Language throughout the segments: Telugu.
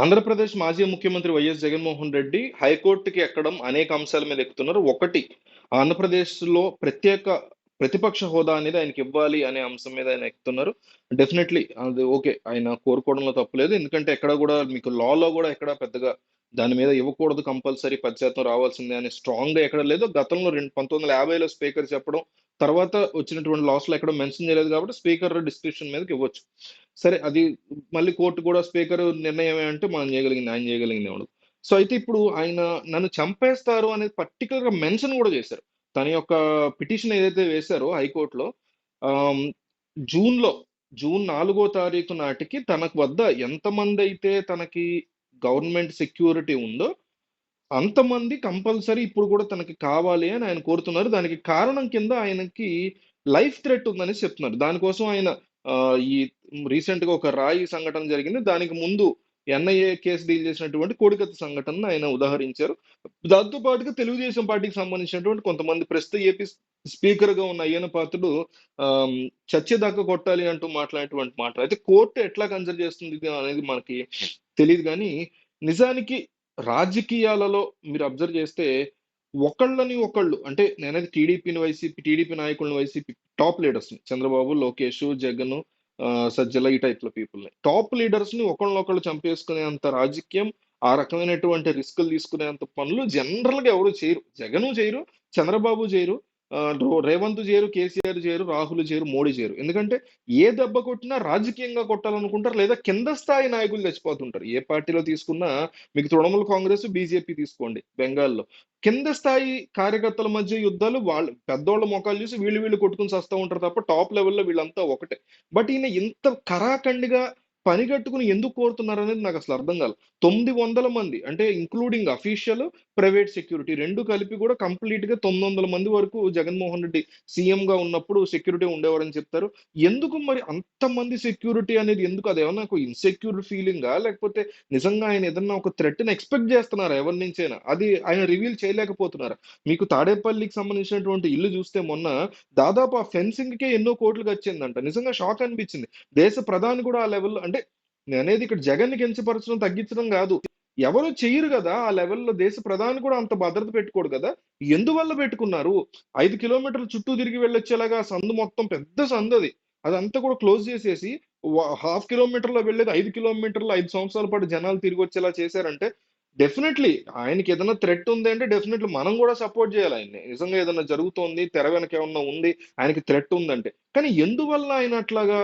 ఆంధ్రప్రదేశ్ మాజీ ముఖ్యమంత్రి వైఎస్ జగన్మోహన్ రెడ్డి హైకోర్టుకి ఎక్కడం అనేక అంశాల మీద ఎక్కుతున్నారు. ఒకటి ఆంధ్రప్రదేశ్లో ప్రత్యేక ప్రతిపక్ష హోదా అనేది ఆయనకి ఇవ్వాలి అనే అంశం మీద ఆయన ఎక్కుతున్నారు. డెఫినెట్లీ అది ఓకే ఆయన కోరుకోవడంలో తప్పులేదు ఎందుకంటే ఎక్కడ కూడా మీకు లాలో కూడా ఎక్కడ పెద్దగా దాని మీద ఇవ్వకూడదు కంపల్సరీ పది శాతం రావాల్సిందే అని స్ట్రాంగ్గా ఎక్కడ లేదు. గతంలో రెండు పంతొమ్మిది వందల యాభైలో స్పీకర్ చెప్పడం తర్వాత వచ్చినటువంటి లాస్లో ఎక్కడ మెన్షన్ చేయలేదు కాబట్టి స్పీకర్ డిస్క్రిప్షన్ మీదకి ఇవ్వచ్చు. సరే అది మళ్ళీ కోర్టు కూడా స్పీకర్ నిర్ణయం అంటే మనం చేయగలిగింది ఆయన చేయగలిగింది ఎవడు. సో అయితే ఇప్పుడు ఆయన నన్ను చంపేస్తారు అనేది పర్టికులర్గా మెన్షన్ కూడా చేశారు. తన యొక్క పిటిషన్ ఏదైతే వేశారో హైకోర్టులో జూన్లో జూన్లో జూన్ నాలుగో తారీఖు నాటికి తనకు వద్ద ఎంతమంది అయితే తనకి గవర్నమెంట్ సెక్యూరిటీ ఉందో అంతమంది కంపల్సరీ ఇప్పుడు కూడా తనకి కావాలి అని ఆయన కోరుతున్నారు. దానికి కారణం కింద ఆయనకి లైఫ్ థ్రెట్ ఉందని చెప్తున్నారు. దానికోసం ఆయన ఈ రీసెంట్గా ఒక రాయి సంఘటన జరిగింది. దానికి ముందు ఎన్ఐఏ కేసు డీల్ చేసినటువంటి కోడికత్తి సంఘటనను ఆయన ఉదాహరించారు. దాంతో పాటుగా తెలుగుదేశం పార్టీకి సంబంధించినటువంటి కొంతమంది ప్రస్తుత ఏపీ స్పీకర్గా ఉన్న అయ్యన పాత్రుడు చచ్చే చచ్చేదాకా కొట్టాలి అంటూ మాట్లాడేటువంటి మాట. అయితే కోర్టు ఎట్లా కన్సిడర్ చేస్తుంది అనేది మనకి తెలియదు కానీ నిజానికి రాజకీయాలలో మీరు అబ్జర్వ్ చేస్తే ఒకళ్ళని ఒకళ్ళు అంటే నేనైతే టీడీపీని వైసీపీ టీడీపీ నాయకులను YCP top leaders Chandrababu Lokesh Jagan Sajjala ఈ టైప్లో పీపుల్ని. టాప్ లీడర్స్ని చంపేసుకునేంత చంపేసుకునే అంత రాజకీయం ఆ రకమైనటువంటి రిస్కులు తీసుకునే అంత పనులు జనరల్గా ఎవరు చేయరు. జగను చేయరు చంద్రబాబు చేయరు రేవంత్ చేయరు కేసీఆర్ చేయరు రాహుల్ చేయరు మోడీ చేయరు ఎందుకంటే ఏ దెబ్బ కొట్టినా రాజకీయంగా కొట్టాలనుకుంటారు లేదా కింద స్థాయి నాయకులు చచ్చిపోతుంటారు. ఏ పార్టీలో తీసుకున్నా మీకు తృణమూల్ కాంగ్రెస్ బీజేపీ తీసుకోండి బెంగాల్లో. కింద స్థాయి కార్యకర్తల మధ్య యుద్ధాలు వాళ్ళు పెద్దోళ్ళ మొఖాలు చూసి వీళ్ళు వీళ్ళు కొట్టుకుని వస్తూ ఉంటారు తప్ప టాప్ లెవెల్లో వీళ్ళంతా ఒకటే. బట్ ఈయన ఇంత కరాఖండిగా పని కట్టుకుని ఎందుకు కోరుతున్నారు అనేది నాకు అసలు అర్థం కాదు తొమ్మిది వందల మంది అంటే ఇంక్లూడింగ్ అఫీషియల్ ప్రైవేట్ సెక్యూరిటీ రెండు కలిపి కూడా కంప్లీట్గా తొమ్మిది వందల మంది వరకు జగన్మోహన్ రెడ్డి సీఎం గా ఉన్నప్పుడు సెక్యూరిటీ ఉండేవారని చెప్తారు. ఎందుకు మరి అంతమంది సెక్యూరిటీ అనేది ఎందుకు? అది ఏమన్నా ఒక ఇన్సెక్యూర్ ఫీలింగా లేకపోతే నిజంగా ఆయన ఏదన్నా ఒక థ్రెట్ ఎక్స్పెక్ట్ చేస్తున్నారా ఎవరి నుంచైనా? అది ఆయన రివీల్ చేయలేకపోతున్నారా? మీకు తాడేపల్లికి సంబంధించినటువంటి ఇల్లు చూస్తే మొన్న దాదాపు ఆ ఫెన్సింగ్ కే ఎన్నో కోట్లు వచ్చిందంట నిజంగా షాక్ అనిపించింది. దేశ ప్రధాని కూడా ఆ లెవెల్లో అంటే నేనేది ఇక్కడ జగన్ని కించపరచడం తగ్గించడం కాదు. ఎవరు చెయ్యరు కదా ఆ లెవెల్లో దేశ ప్రధాని కూడా అంత భద్రత పెట్టుకోడు కదా. ఎందువల్ల పెట్టుకున్నారు? ఐదు కిలోమీటర్లు చుట్టూ తిరిగి వెళ్ళొచ్చేలాగా సందు మొత్తం పెద్ద సందు అది. అదంతా కూడా క్లోజ్ చేసేసి హాఫ్ కిలోమీటర్లో వెళ్ళేది ఐదు కిలోమీటర్లు ఐదు సంవత్సరాల పాటు జనాలు తిరిగి వచ్చేలా చేశారంటే డెఫినెట్లీ ఆయనకి ఏదైనా థ్రెట్ ఉంది అంటే డెఫినెట్లీ మనం కూడా సపోర్ట్ చేయాలి ఆయన్ని. నిజంగా ఏదైనా జరుగుతోంది తెర వెనక ఏమన్నా ఉంది ఆయనకి థ్రెట్ ఉందంటే. కానీ ఎందువల్ల ఆయన అట్లాగా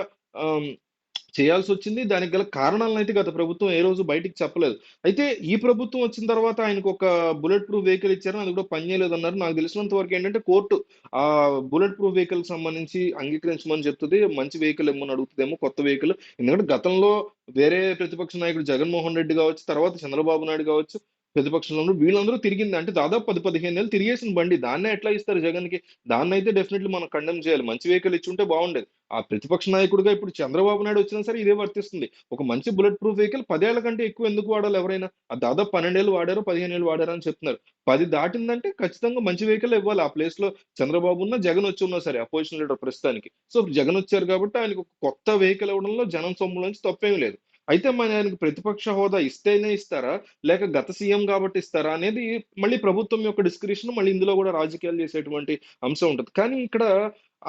చేయాల్సి వచ్చింది దానికి గల కారణాలను అయితే గత ప్రభుత్వం ఏ రోజు బయటికి చెప్పలేదు. అయితే ఈ ప్రభుత్వం వచ్చిన తర్వాత ఆయనకు ఒక బుల్లెట్ ప్రూఫ్ వెహికల్ ఇచ్చారు అది కూడా పనిచేయలేదు అన్నారు నాకు తెలిసినంత వరకు ఏంటంటే కోర్టు ఆ బుల్లెట్ ప్రూఫ్ వెహికల్ సంబంధించి అంగీకరించమని చెప్తుంది. మంచి వెహికల్ ఏమని అడుగుతుందేమో కొత్త వెహికల్. ఎందుకంటే గతంలో వేరే ప్రతిపక్ష నాయకుడు జగన్మోహన్ రెడ్డి కావచ్చు తర్వాత చంద్రబాబు నాయుడు కావచ్చు ప్రతిపక్షంలో వీళ్ళందరూ తిరిగింది. అంటే దాదాపు పది పదిహేను నెలలు తిరిగేసిన బండి. దాన్నే ఎట్లా ఇస్తారు జగన్కి దాన్ని అయితే డెఫినెట్లీ మనం కండెమ్ చేయాలి. మంచి వెహికల్ ఇచ్చుంటే బాగుండేది. ఆ ప్రతిపక్ష నాయకుడిగా ఇప్పుడు చంద్రబాబు నాయుడు వచ్చినా సరే ఇదే వర్తిస్తుంది. ఒక మంచి బుల్లెట్ ప్రూఫ్ వెహికల్ పదేళ్ళ కంటే ఎక్కువ ఎందుకు వాడాలి ఎవరైనా? ఆ దాదాపు పన్నెండేళ్ళు వాడారు పదిహేను ఏళ్ళు వాడారు అని చెప్తున్నారు. పది దాటిందంటే ఖచ్చితంగా మంచి వెహికల్ ఇవ్వాలి. ఆ ప్లేస్లో చంద్రబాబు ఉన్న జగన్ వచ్చి ఉన్నా సరే అపోజిషన్ లీడర్ ప్రస్తుతానికి. సో జగన్ వచ్చారు కాబట్టి ఆయనకు కొత్త వెహికల్ ఇవ్వడంలో జనం సొమ్ములోంచి తప్పేం లేదు. అయితే మన ఆయనకు ప్రతిపక్ష హోదా ఇస్తేనే ఇస్తారా? లేక గత సీఎం కాబట్టి ఇస్తారా? అనేది మళ్ళీ ప్రభుత్వం యొక్క డిస్క్రిప్షన్ మళ్ళీ ఇందులో కూడా రాజకీయాలు చేసేటువంటి అంశం ఉంటుంది. కానీ ఇక్కడ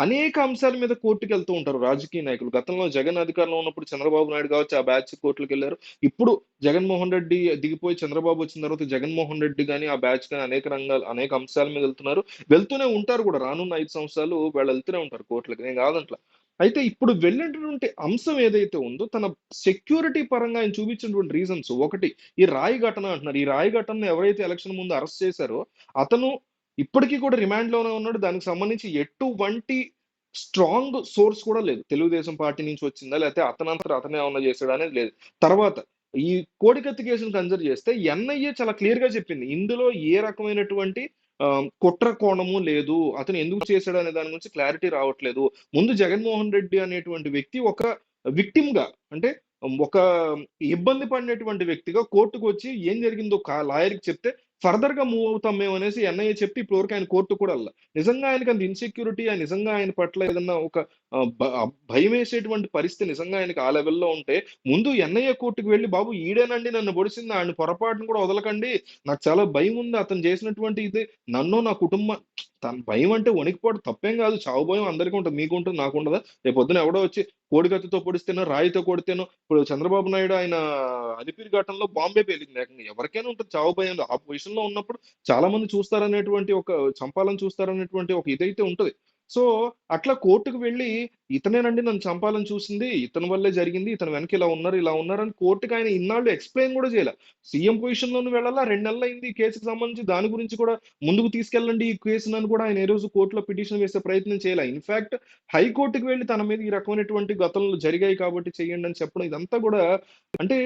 అనేక అంశాల మీద కోర్టుకు వెళ్తూ ఉంటారు రాజకీయ నాయకులు. గతంలో జగన్ అధికారంలో ఉన్నప్పుడు చంద్రబాబు నాయుడు కావచ్చు ఆ బ్యాచ్ కోర్టులకు వెళ్ళారు. ఇప్పుడు జగన్మోహన్ రెడ్డి దిగిపోయి చంద్రబాబు వచ్చిన తర్వాత జగన్మోహన్ రెడ్డి కానీ ఆ బ్యాచ్ కానీ అనేక రంగాలు అనేక అంశాల మీద వెళ్తున్నారు. వెళ్తూనే ఉంటారు కూడా. రానున్న ఐదు సంవత్సరాలు వాళ్ళు వెళ్తూనే ఉంటారు కోర్టులకు. నేను కాదంట్లా. అయితే ఇప్పుడు వెళ్ళినటువంటి అంశం ఏదైతే ఉందో తన సెక్యూరిటీ పరంగా ఆయన చూపించినటువంటి రీజన్స్ ఒకటి ఈ రాయి ఘటన అంటున్నారు. ఈ రాయి ఘటనను ఎవరైతే ఎలక్షన్ ముందు అరెస్ట్ చేశారో అతను ఇప్పటికీ కూడా రిమాండ్లోనే ఉన్నాడు. దానికి సంబంధించి ఎటువంటి స్ట్రాంగ్ సోర్స్ కూడా లేదు. తెలుగుదేశం పార్టీ నుంచి వచ్చిందా లేకపోతే అతనంతట అతనే ఉన్న చేశాడా అనేది లేదు. తర్వాత ఈ కోడికత్తి కేసును కన్సిడర్ చేస్తే ఎన్ఐఏ చాలా క్లియర్గా చెప్పింది. ఇందులో ఏ రకమైనటువంటి కుట్ర కోణము లేదు. అతను ఎందుకు చేశాడు అనే దాని గురించి క్లారిటీ రావట్లేదు. ముందు జగన్మోహన్ రెడ్డి అనేటువంటి వ్యక్తి ఒక విక్టిమ్గా అంటే ఒక ఇబ్బంది పడినటువంటి వ్యక్తిగా కోర్టుకు వచ్చి ఏం జరిగిందో లాయర్కి చెప్తే ఫర్దర్గా మూవ్ అవుతాం మేము అనేసి ఎన్ఐఏ చెప్పి ఇప్పటివరకు ఆయన కోర్టు కూడా అల్ల నిజంగా ఆయనకి అంత ఇన్సెక్యూరిటీ నిజంగా ఆయన పట్ల ఏదన్నా ఒక భయం వేసేటువంటి భయమేసేటువంటి పరిస్థితి నిజంగా ఆయనకి ఆ లెవెల్‌లో ఉంటే, ముందు ఎన్‌ఐఏ కోర్టుకు వెళ్ళి బాబు ఈడేనండి నన్ను పొడిసింది. ఆయన పొరపాటున కూడా వదలకండి. నాకు చాలా భయం ఉంది అతను చేసినటువంటి ఇది నన్ను, నా కుటుంబం తన భయం అంటే వణికిపోవడం తప్పేం కాదు. చావు భయం అందరికి నాకు ఉండదా రేపు రేపొద్దున ఎవడో వచ్చి కోడికత్తితో పొడిస్తేనో, రాయితో కొడితేనో ఇప్పుడు చంద్రబాబు నాయుడు ఆయన అలిపిరి ఘటనలో బాంబే పేలింది ఏకంగా. ఎవరికైనా ఉంటుంది చావు భయం. ఆ పొజిషన్‌లో ఉన్నప్పుడు చాలా మంది చూస్తారనేటువంటి ఒక చంపాలని చూస్తారనేటువంటి ఒక ఇదైతే ఉంటది. సో, అట్లా కోర్టుకు వెళ్ళి ఇతనేనండి నన్ను చంపాలని చూసింది. ఇతని వల్లే జరిగింది. ఇతను వెనక ఇలా ఉన్నారు, ఇలా ఉన్నారని కోర్టుకి ఆయన ఇన్నాళ్ళు ఎక్స్‌ప్లెయిన్ కూడా చేయాలి సీఎం పొజిషన్లోనూ వెళ్ళాలా. రెండు నెలలు అయింది ఈ కేసుకి సంబంధించి దాని గురించి కూడా ముందుకు తీసుకెళ్ళండి ఈ కేసునని కూడా ఆయన ఏ రోజు కోర్టులో పిటిషన్ వేసే ప్రయత్నం చేయాలి ఇన్‌ఫాక్ట్ హైకోర్టుకి వెళ్ళి తన మీద ఈ రకమైనటువంటి గతంలో జరిగాయి కాబట్టి చేయండి అని చెప్పడం ఇదంతా కూడా అంటే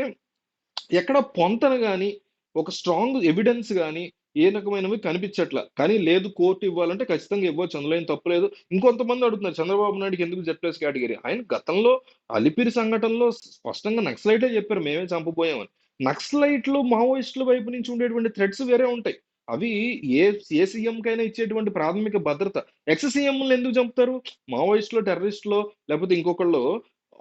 ఎక్కడ పొంతన కానీ ఒక స్ట్రాంగ్ ఎవిడెన్స్ కానీ ఏ రకమైనవి కనిపించట్ల. కానీ లేదు కోర్టు ఇవ్వాలంటే ఖచ్చితంగా ఇవ్వచ్చు. అందులో ఏం తప్పలేదు ఇంకొంతమంది అడుగుతున్నారు చంద్రబాబు నాయుడుకి ఎందుకు జెడ్ కేటగిరీ ఆయన గతంలో అలిపిరి సంఘటనలో స్పష్టంగా నక్సలైటే చెప్పారు మేమే చంపబోయామని. నక్సలైట్‌లు, మావోయిస్టుల వైపు నుంచి ఉండేటువంటి థ్రెడ్స్ వేరే ఉంటాయి. అవి ఏ ఏ సీఎంకైనా ఇచ్చేటువంటి ప్రాథమిక భద్రత. ఎక్స్ సీఎంలు ఎందుకు చంపుతారు? మావోయిస్టులో, టెర్రరిస్టులో లేకపోతే ఇంకొకళ్ళు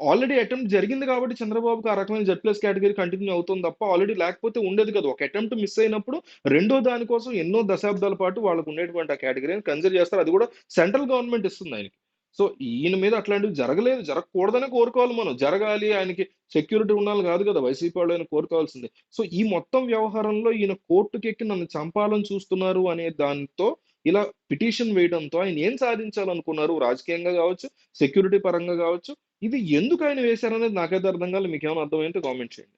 ఆల్రెడీ అటెంప్ట్ జరిగింది కాబట్టి చంద్రబాబుకి ఆ రకమైన జెడ్ ప్లస్ కేటగిరీ కంటిన్యూ అవుతుంది తప్ప ఆల్రెడీ లేకపోతే ఉండేది కదా ఒక అటెంప్ట్ మిస్ అయినప్పుడు రెండో దానికోసం ఎన్నో దశాబ్దాల పాటు వాళ్ళకు ఉండేటువంటి ఆ కేటగిరీని కన్సిడర్ చేస్తారు. అది కూడా సెంట్రల్ గవర్నమెంట్ ఇస్తుంది ఆయనకి. సో, ఈయన మీద అట్లాంటివి జరగలేదు. జరగకూడదని కోరుకోవాలి మనం. జరగాలి ఆయనకి సెక్యూరిటీ ఉండాలి కాదు కదా! వైసీపీ వాళ్ళు ఆయన కోరుకోవాల్సింది. సో, ఈ మొత్తం వ్యవహారంలో ఈయన కోర్ట్‌కెక్కి నన్ను చంపాలని చూస్తున్నారు అనే దానితో ఇలా పిటిషన్ వేయడంతో ఆయన ఏం సాధించాలనుకున్నారు? రాజకీయంగా కావచ్చు, సెక్యూరిటీ పరంగా కావచ్చు. ఇది ఎందుకు ఆయన వేశారనేది నాకైతే అర్థం కాలేదు. మీకేమైనా అర్థమైంటే కామెంట్ చేయండి.